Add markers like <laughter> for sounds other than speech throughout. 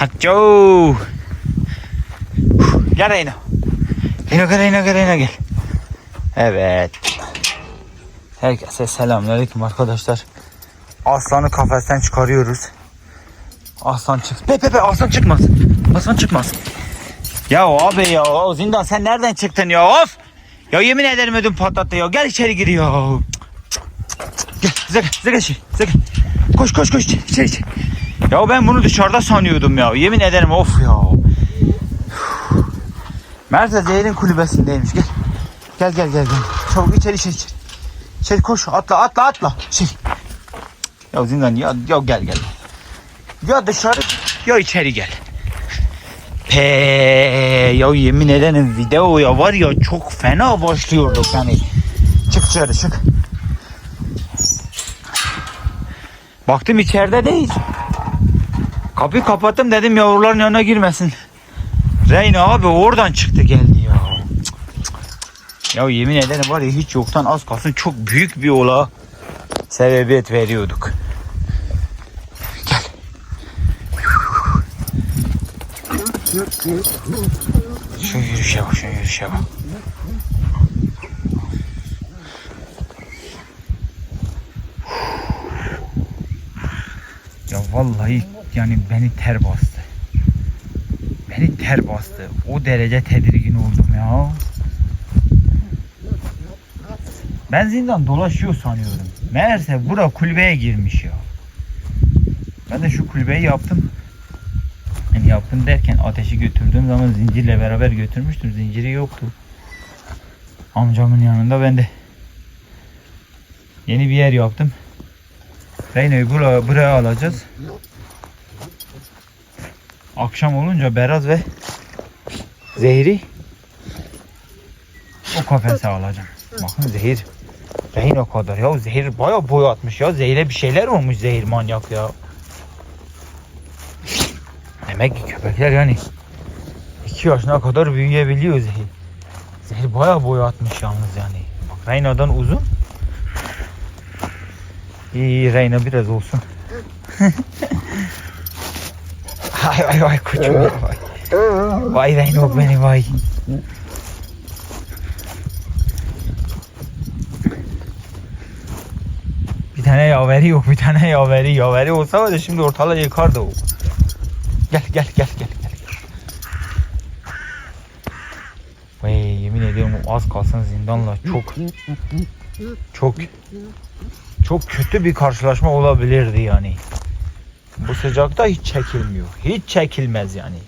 Haço. Gel Reyna. Reyna gel Reyna gel Reyna gel. Evet. Herkese selamünaleyküm arkadaşlar. Aslanı kafesten çıkarıyoruz. Aslan çık. Pe pe pe aslan çıkmaz. Aslan çıkmaz. Ya abi ya o zindan sen nereden çıktın ya of. Ya yemin ederim ödüm patlattı ya. Gel içeri gir ya. Gel içeri, bize gel. Koş koş koş içeri içeri. Ya ben bunu dışarıda sanıyordum ya. Yemin ederim of ya. Mert'e Zehir'in kulübesindeymiş. Gel. Gel gel gel gel. Çabuk içeri içeri içeri. İçeri koş atla atla atla. İçeri. Ya zindan ya, ya gel gel. Ya dışarı ya içeri gel. Pe ya yemin ederim videoya var ya çok fena başlıyorduk yani. Çık dışarı çık. Baktım içeride değil. Kapıyı kapattım dedim yavruların yanına girmesin. Reyna abi oradan çıktı geldi ya. Ya yemin ederim var ya hiç yoktan az kalsın çok büyük bir ola sebebiyet veriyorduk. Gel. Şu yürüyüşe bak, şu yürüyüşe bak. Ya vallahi yani beni ter bastı. Beni ter bastı. O derece tedirgin oldum ya. Ben zindan dolaşıyor sanıyorum. Meğerse bura kulübeye girmiş ya. Ben de şu kulübeyi yaptım. Yani yaptım derken ateşi götürdüğüm zaman zincirle beraber götürmüştüm. Zinciri yoktu. Amcamın yanında ben de yeni bir yer yaptım. Reyna'yı buraya, buraya alacağız. Akşam olunca Beraz ve Zehri o kafese alacağım. Bakın Zehir Reyna kadar ya Zehir baya boy atmış ya Zehir'e bir şeyler olmuş Zehir manyak ya. Demek ki köpekler yani 2 yaşına kadar büyüyebiliyor Zehir. Zehir baya boy atmış yalnız yani. Bak Reyna'dan uzun. İyi iyi Reyna biraz olsun. <laughs> Vay vay vay koçum vay. Vay Reyna beni vay. Bir tane yaveri yok bir tane yaveri. Yaveri olsa var ya şimdi ortalığı yıkardı o. Gel gel gel gel. gel. Vay yemin ediyorum az kalsın zindanla çok çok çok kötü bir karşılaşma olabilirdi yani. Bu sıcakta hiç çekilmiyor. Hiç çekilmez yani.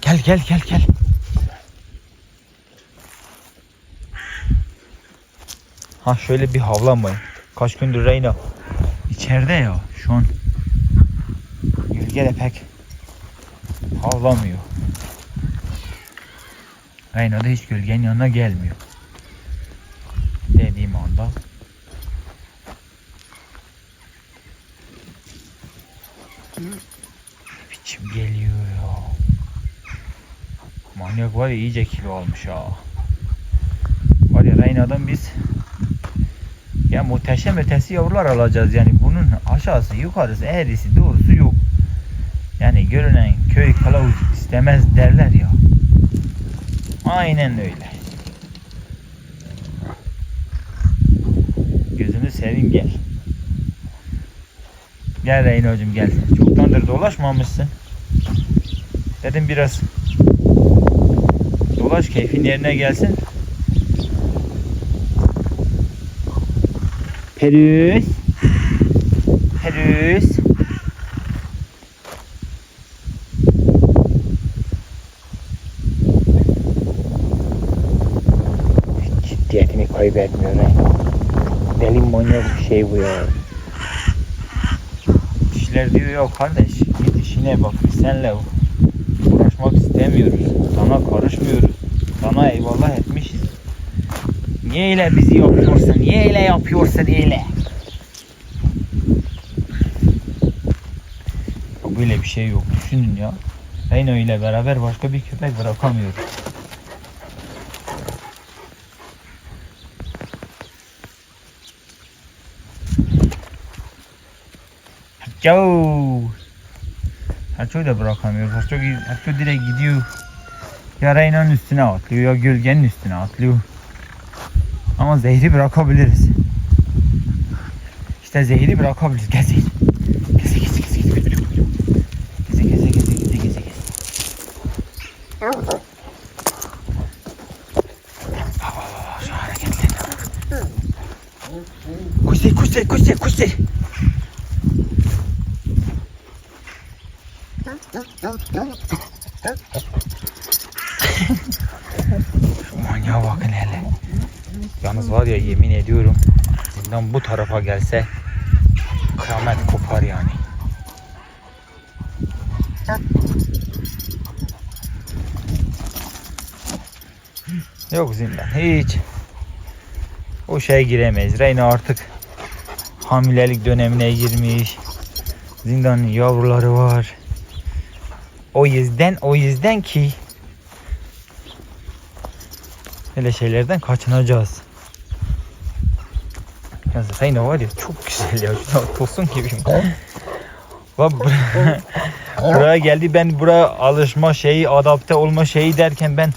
Gel gel gel gel. Ha şöyle bir havlanmayın. Kaç gündür Reyna içeride ya şu an. Gölge de pek havlamıyor. Reyna da hiç gölgenin yanına gelmiyor. Anda biçim geliyor ya. Manyak var ya iyice kilo almış ha. Var ya Reyna'dan biz ya muhteşem ötesi yavrular alacağız yani bunun aşağısı yukarısı eğrisi doğrusu yok. Yani görünen köy kılavuz istemez derler ya. Aynen öyle. Seveyim gel. Gel Reyna'cığım gel. Çoktandır dolaşmamışsın. Dedim biraz dolaş keyfin yerine gelsin. Perüz. Perüz. Ciddiyetini kaybetmiyor ha. Deli manyak bir şey bu ya. Kişiler diyor ya kardeş git işine bak biz senle uğraşmak istemiyoruz. Sana karışmıyoruz. Sana eyvallah etmişiz. Niye öyle bizi yapıyorsun? Niye öyle yapıyorsun öyle? Böyle bir şey yok. Düşünün ya. Reyna ile beraber başka bir köpek bırakamıyoruz. Haço. Haço'yu da bırakamıyoruz. Haço, Haço direkt gidiyor. Ya Reyna'nın üstüne atlıyor ya gölgenin üstüne atlıyor. Ama zehri bırakabiliriz. İşte zehri bırakabiliriz. Gel zehri. Geze geze geze geze. Geze geze geze geze geze geze. Baba baba şu hareketlerine bak. Koş zehri koş zehri koş zehri koş zehri. Şu manyağa bakın hele. Yalnız var ya yemin ediyorum zindan bu tarafa gelse kıyamet kopar yani. Yok zindan hiç. O şeye giremeyiz. Reyna artık hamilelik dönemine girmiş. Zindanın yavruları var. O yüzden o yüzden ki Öyle şeylerden kaçınacağız. Ya Zeyno var ya çok güzel ya. Şuna tosun gibiyim. Bak bur- <laughs> buraya geldi ben buraya alışma şeyi adapte olma şeyi derken ben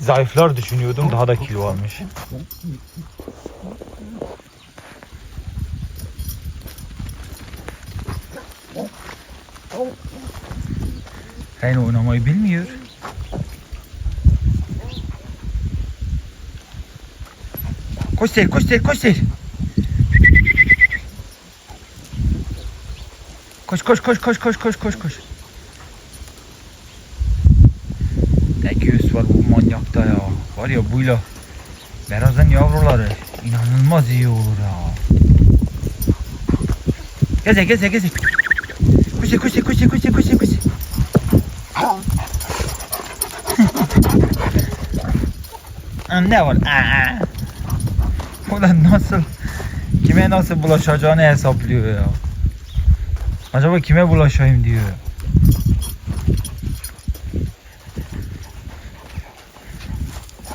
zayıflar düşünüyordum daha da kilo almış. Zeyno oynamayı bilmiyor. Koş Zehir, koş Zehir, koş Zehir. Koş koş koş koş koş koş koş koş. Ne göğüs var bu manyakta ya. Var ya buyla. Berazan yavruları inanılmaz iyi olur ya. Geze geze geze. Koş Zehir, koş Zehir, koş Zehir, koş Zehir, koş Zehir, koş Zehir. Aa, Ne var? Aa. Da nasıl kime nasıl bulaşacağını hesaplıyor ya. Acaba kime bulaşayım diyor.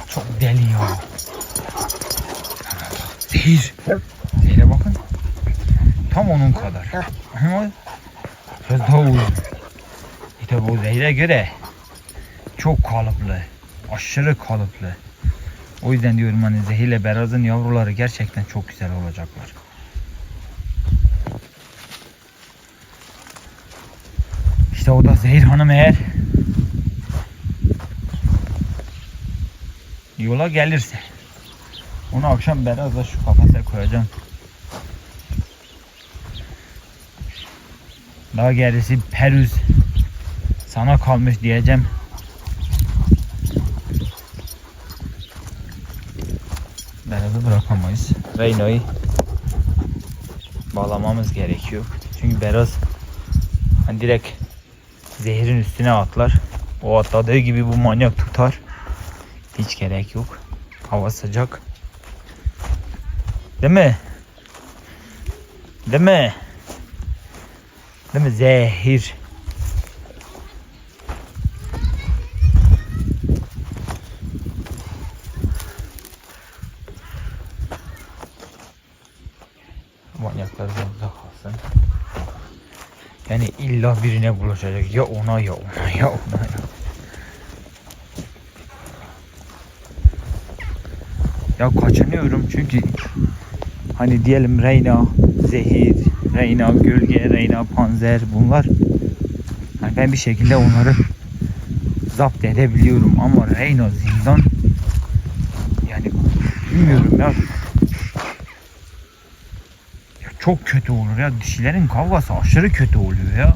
Çok deli ya. Zehir. Zehire bakın. Tam onun kadar. Uzun. İşte bu zehire göre çok kalıplı. Aşırı kalıplı. O yüzden diyorum hani zehirle berazın yavruları gerçekten çok güzel olacaklar. İşte o da Zehir Hanım eğer yola gelirse onu akşam berazla şu kafese koyacağım. Daha gerisi Perüz sana kalmış diyeceğim. Berazı bırakamayız. Reyna'yı bağlamamız gerekiyor. Çünkü Beraz hani direkt zehirin üstüne atlar. O atladığı gibi bu manyak tutar. Hiç gerek yok. Hava sıcak. Değil mi? Değil mi? Değil mi? Zehir. Manyaklar da uzak kalsın. Yani illa birine bulaşacak. Ya ona ya ona ya ona ya. Ya kaçınıyorum çünkü hani diyelim Reyna, Zehir, Reyna, Gölge, Reyna, Panzer bunlar hani ben bir şekilde onları zapt edebiliyorum ama Reyna zindan yani bilmiyorum ya ya çok kötü olur ya. Dişilerin kavgası aşırı kötü oluyor ya.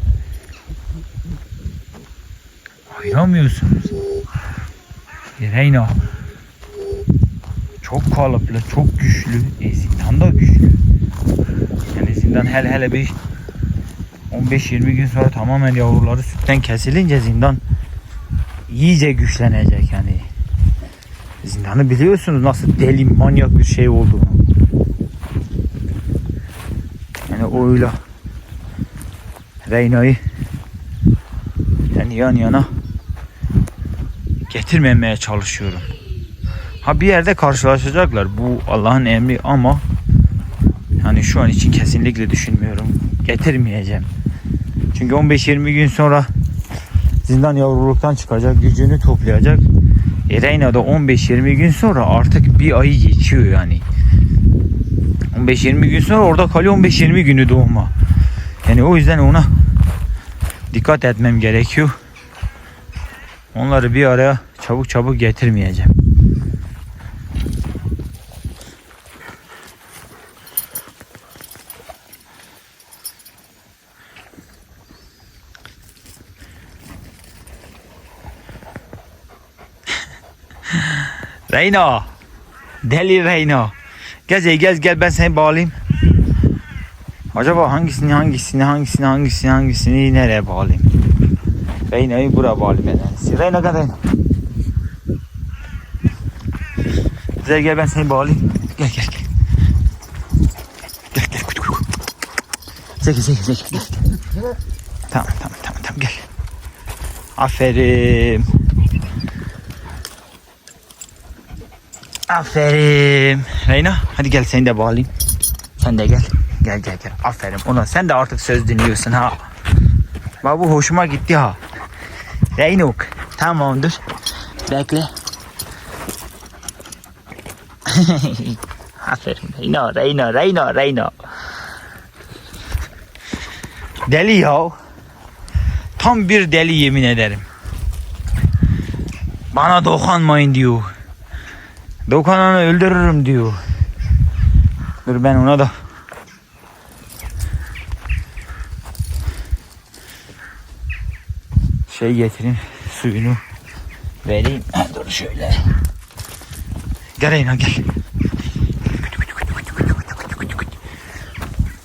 Ayıramıyorsunuz. E, Reyna. Çok kalıplı, çok güçlü. E, zindan da güçlü. Zindan hele hele bir 15-20 gün sonra tamamen yavruları sütten kesilince zindan iyice güçlenecek yani. Zindanı biliyorsunuz nasıl deli manyak bir şey olduğunu. Yani öyle Reyna'yı yani yan yana getirmemeye çalışıyorum. Ha bir yerde karşılaşacaklar. Bu Allah'ın emri ama şu an için kesinlikle düşünmüyorum. Getirmeyeceğim. Çünkü 15-20 gün sonra zindan yavruluktan çıkacak, gücünü toplayacak. E Reyna da 15-20 gün sonra artık bir ayı geçiyor yani. 15-20 gün sonra orada kalıyor 15-20 günü doğuma. Yani o yüzden ona dikkat etmem gerekiyor. Onları bir araya çabuk çabuk getirmeyeceğim. Reyna. Deli Reyna. Gez ey, gez gel ben seni bağlayayım. Acaba hangisini hangisini hangisini hangisini hangisini nereye bağlayayım? Reyna'yı buraya bağlayayım en iyisi. Reyna gel Reyna. Güzel gel ben seni bağlayayım. Gel gel gel. Gel gel kutu kutu. Çekil çekil çekil. Gel. Tamam tamam tamam tamam gel. Aferin. Aferin. Reyna hadi gel seni de bağlayayım. Sen de gel. Gel gel gel. Aferin ona. Sen de artık söz dinliyorsun ha. Bak bu hoşuma gitti ha. Reynuk. Tamamdır. Bekle. <laughs> Aferin Reyna, Reyna, Reyna, Reyna. Deli ya. Tam bir deli yemin ederim. Bana dokunmayın diyor. Dokananı öldürürüm diyor. Dur ben ona da şey getireyim suyunu vereyim. Dur şöyle. Gel Reyna gel.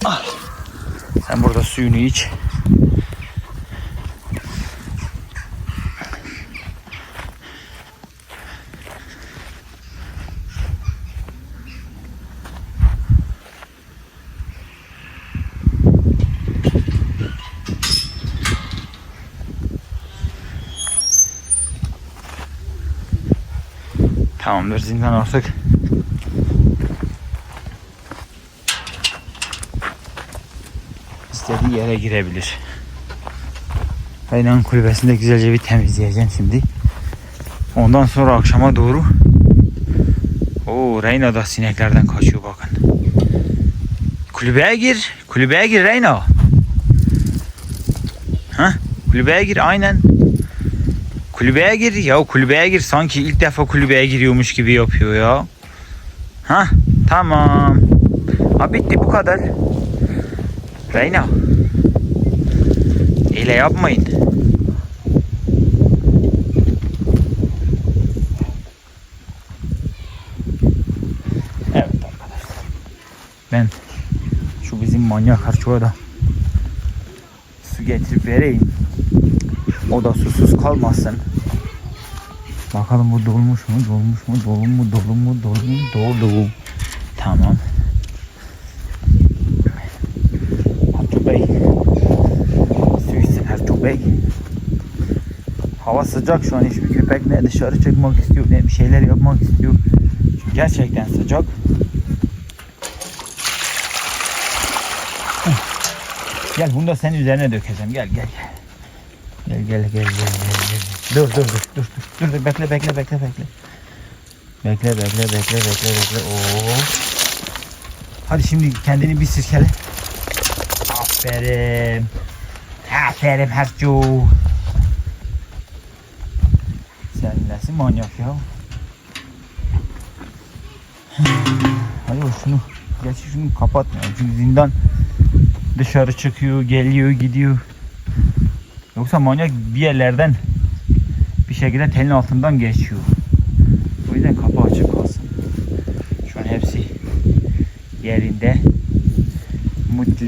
Al. Sen burada suyunu iç. Tamamdır zindan artık. istediği yere girebilir. Reyna'nın kulübesini de güzelce bir temizleyeceğim şimdi. Ondan sonra akşama doğru Oo Reyna da sineklerden kaçıyor bakın. Kulübeye gir. Kulübeye gir Reyna. Ha? Kulübeye gir aynen. Kulübeye gir ya kulübeye gir sanki ilk defa kulübeye giriyormuş gibi yapıyor ya. Ha tamam. Ha bitti bu kadar. Reyna. Hile yapmayın. Evet arkadaşlar. Ben şu bizim manyak harçoğa da su getirip vereyim. O da susuz kalmasın. Bakalım bu dolmuş mu? Dolmuş mu? Dolu mu? Dolu mu? Dolu mu? Dolu. Tamam. Artur Bey. Su içsin Artur Bey. Hava sıcak şu an hiçbir köpek ne dışarı çıkmak istiyor ne bir şeyler yapmak istiyor. Çünkü gerçekten sıcak. Gel bunu da senin üzerine dökeceğim. Gel gel gel. Gel gel gel gel gel. gel. Dur dur dur dur dur dur dur bekle bekle bekle bekle. Bekle bekle bekle bekle bekle. Oo. Hadi şimdi kendini bir sirkele. Aferin. Aferin Hercu. Sen nesin manyak ya? Hayır şunu. Gerçi şunu kapatmayalım. Çünkü zindan dışarı çıkıyor, geliyor, gidiyor. Yoksa manyak bir yerlerden bir şekilde telin altından geçiyor. O yüzden kapı açık kalsın. Şu an hepsi yerinde. Mutlu.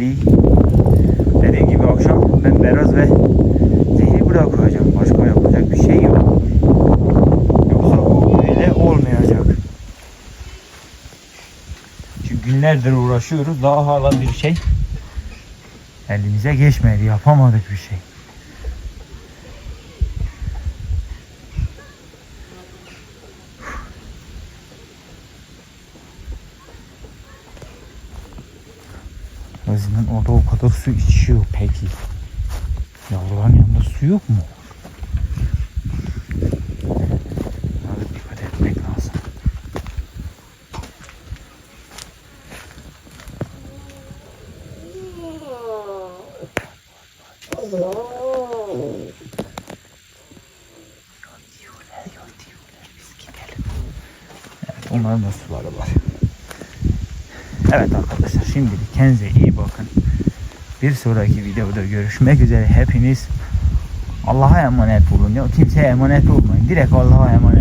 Dediğim gibi akşam ben Beraz ve Zehri buraya. Başka yapacak bir şey yok. Yoksa bu öyle olmayacak. Çünkü günlerdir uğraşıyoruz. Daha hala bir şey elimize geçmedi. Yapamadık bir şey. Azından orada o kadar su içiyor peki. Yavruların yanında su yok mu? Abi dikkat etmek lazım. Diyorlar ya diyorlar biz gidelim. Evet onların da suları var. Evet arkadaşlar şimdilik kendinize iyi bakın. Bir sonraki videoda görüşmek üzere hepiniz Allah'a emanet olun. Ya kimseye emanet olmayın. Direkt Allah'a emanet.